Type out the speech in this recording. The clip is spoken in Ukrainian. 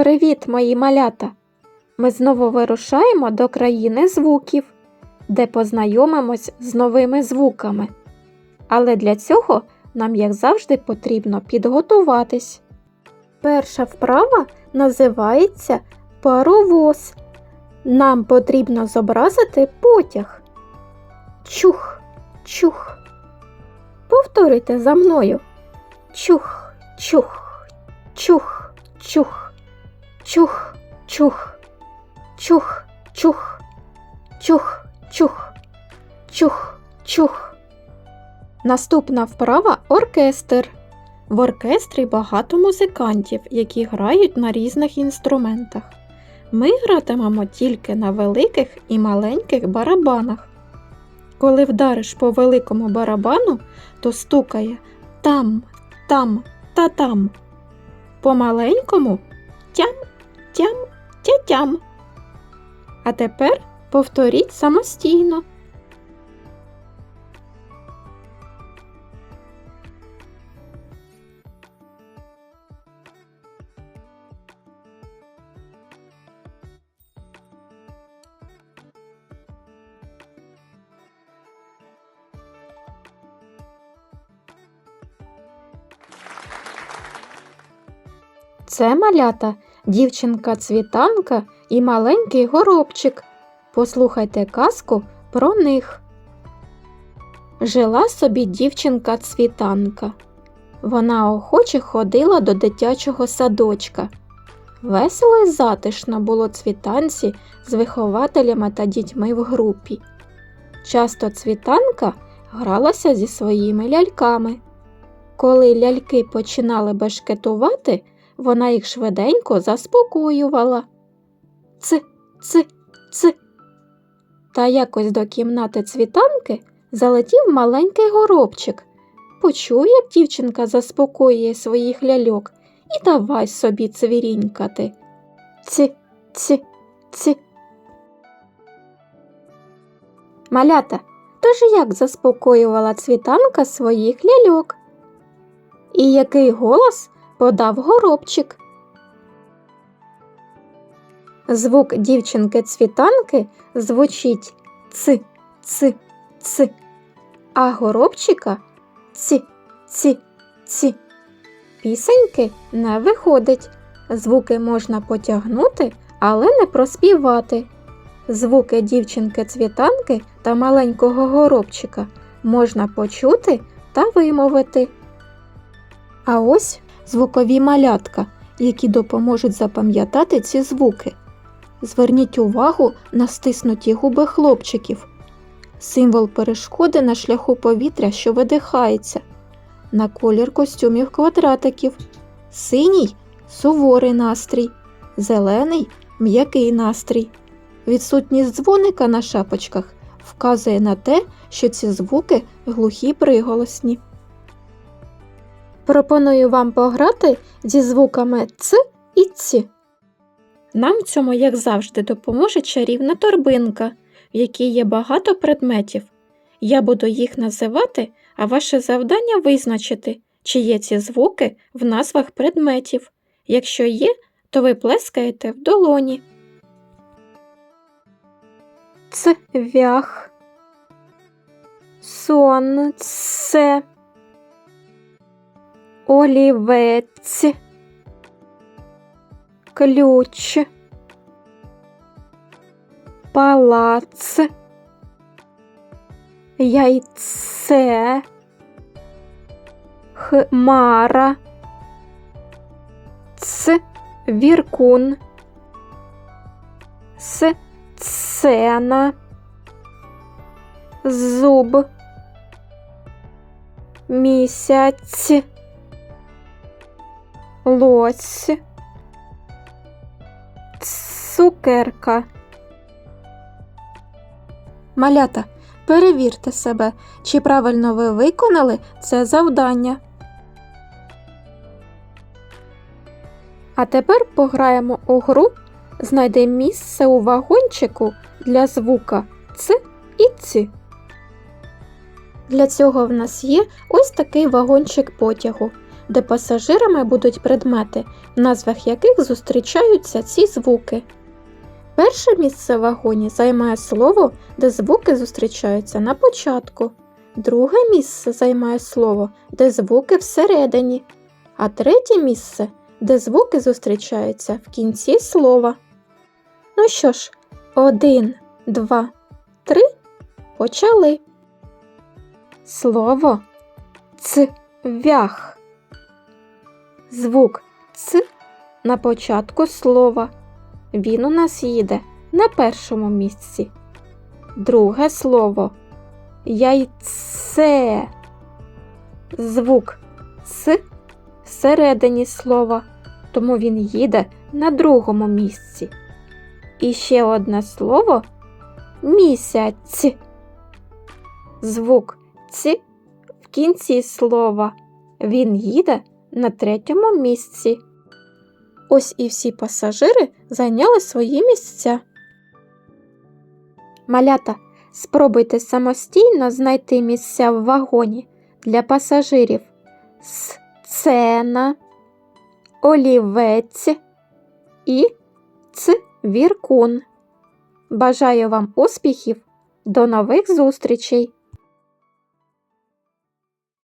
Привіт, мої малята! Ми знову вирушаємо до країни звуків, де познайомимось з новими звуками. Але для цього нам, як завжди, потрібно підготуватись. Перша вправа називається паровоз. Нам потрібно зобразити потяг. Чух, чух. Повторюйте за мною. Чух, чух, чух, чух, чух, чух, чух, чух, чух, чух, чух, чух. Наступна вправа оркестр. В оркестрі багато музикантів, які грають на різних інструментах. Ми гратимемо тільки на великих і маленьких барабанах. Коли вдариш по великому барабану, то стукає там, там та там. По маленькому тям, тя-тям. А тепер повторіть самостійно. Це малята, дівчинка цвітанка і маленький горобчик. Послухайте казку про них. Жила собі дівчинка цвітанка. Вона охоче ходила до дитячого садочка. Весело й затишно було цвітанці з вихователями та дітьми в групі. Часто цвітанка гралася зі своїми ляльками. Коли ляльки починали бешкетувати, вона їх швиденько заспокоювала. Ци, ци, ци. Та якось до кімнати цвітанки залетів маленький горобчик. Почув, як дівчинка заспокоює своїх ляльок і давай собі цвірінькати. Ці, ці, ці. Малята, тож як заспокоювала цвітанка своїх ляльок? І який голос подав горобчик. Звук дівчинки цвітанки звучить ци, ци, ци, а горобчика ці, ці, ці. Пісеньки не виходить. Звуки можна потягнути, але не проспівати. Звуки дівчинки цвітанки та маленького горобчика можна почути та вимовити. А ось звукові малятка, які допоможуть запам'ятати ці звуки. Зверніть увагу на стиснуті губи хлопчиків, символ перешкоди на шляху повітря, що видихається, на колір костюмів квадратиків, синій суворий настрій, зелений м'який настрій. Відсутність дзвоника на шапочках вказує на те, що ці звуки глухі приголосні. Пропоную вам пограти зі звуками Ц і Ц. Нам в цьому, як завжди, допоможе чарівна торбинка, в якій є багато предметів. Я буду їх називати, а ваше завдання визначити, чи є ці звуки в назвах предметів. Якщо є, то ви плескаєте в долоні. Цвях. Сонце олівець, ключ, палац, яйце, хмара, цвіркун, сцена, зуб, місяць лось, цукерка. Малята, перевірте себе, чи правильно ви виконали це завдання. А тепер пограємо у гру Знайди місце у вагончику для звука Ц і Ц. Для цього в нас є ось такий вагончик потягу. Де пасажирами будуть предмети, в назвах яких зустрічаються ці звуки. Перше місце в вагоні займає слово, де звуки зустрічаються на початку. Друге місце займає слово, де звуки всередині, а третє місце, де звуки зустрічаються в кінці слова. Ну що ж, один, два, три. Почали. Слово цвях. Звук ц на початку слова. Він у нас їде на першому місці. Друге слово яйце. Звук С всередині слова, тому він їде на другому місці. І ще одне слово місяць. Звук Ц в кінці слова. Він їде на третьому місці. Ось і всі пасажири зайняли свої місця. Малята, спробуйте самостійно знайти місця в вагоні для пасажирів. Сцена, олівець і цвіркун. Бажаю вам успіхів! До нових зустрічей!